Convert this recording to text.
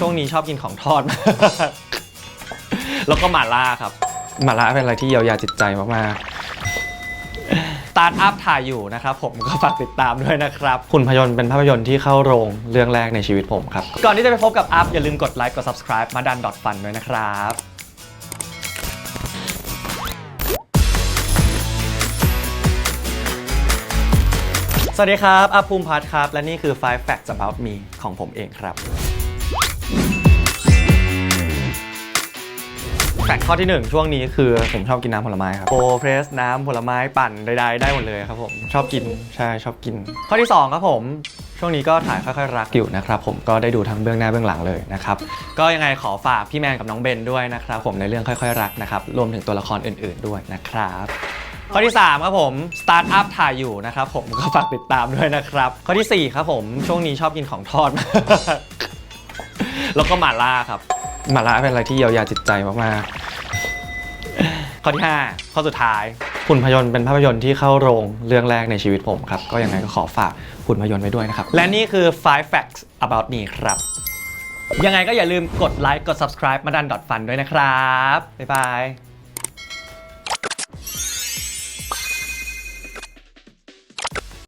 ช่วงนี้ชอบกินของทอด แล้วก็หม่าล่าครับ หม่าล่าเป็นอะไรที่เยียวยาจิตใจมากๆสตาร์ทอัพถ่ายอยู่นะครับผมก็ฝากติดตามด้วยนะครับ คุณพยนต์เป็นภาพยนตร์ที่เข้าโรงเรื่องแรกในชีวิตผมครับ ก่อนที่จะไปพบกับอัพอย่าลืมกดไลค์กด subscribe มาดันดอทฟันด้วยนะครับสวัสดีครับอัพภูมิพัฒน์ครับ และนี่คือ 5 facts about me ของผมเองครับ แฟกต์ข้อที่ 1 ช่วงนี้คือผมชอบกินน้ำผลไม้ครับโปรเพรสน้ำผลไม้ปั่นใดๆได้หมดเลยครับผม ชอบกินใช่ชอบกิน ข้อที่ 2 ครับผม ช่วงนี้ก็ถ่ายค่อยๆรักอยู่นะครับผมก็ได้ดูทั้งเบื้องหน้าเบื้องหลังเลยนะครับก็ยังไงขอฝากพี่แมนกับน้องเบนด้วยนะครับผมในเรื่องค่อยๆรักนะครับรวมถึงตัวละครอื่น ๆด้วยนะครับข้อที่ 3 ครับผม สตาร์ทอัพถ่ายอยู่นะครับผมก็ฝากติดตามด้วยนะครับ ข้อทีสี่4 ครับผม ช่วงนี้ชอบกินของทอด แล้วก็หม่าล่าครับ หม่าล่าเป็นอะไรที่เยียวยาจิตใจมากๆข้อที่5ข้อสุดท้ายหุ่นพยนต์เป็นภาพยนตร์ที่เข้าโรงเรื่องแรกในชีวิตผมครับ ก็ยังไงก็ขอฝากหุ่นพยนตร์ไว้ด้วยนะครับ และนี่คือ 5 facts about me ครับ ยังไงก็อย่าลืมกดไลค์กด subscribe มาดันดอทฟันด้วยนะครับ บ๊ายบาย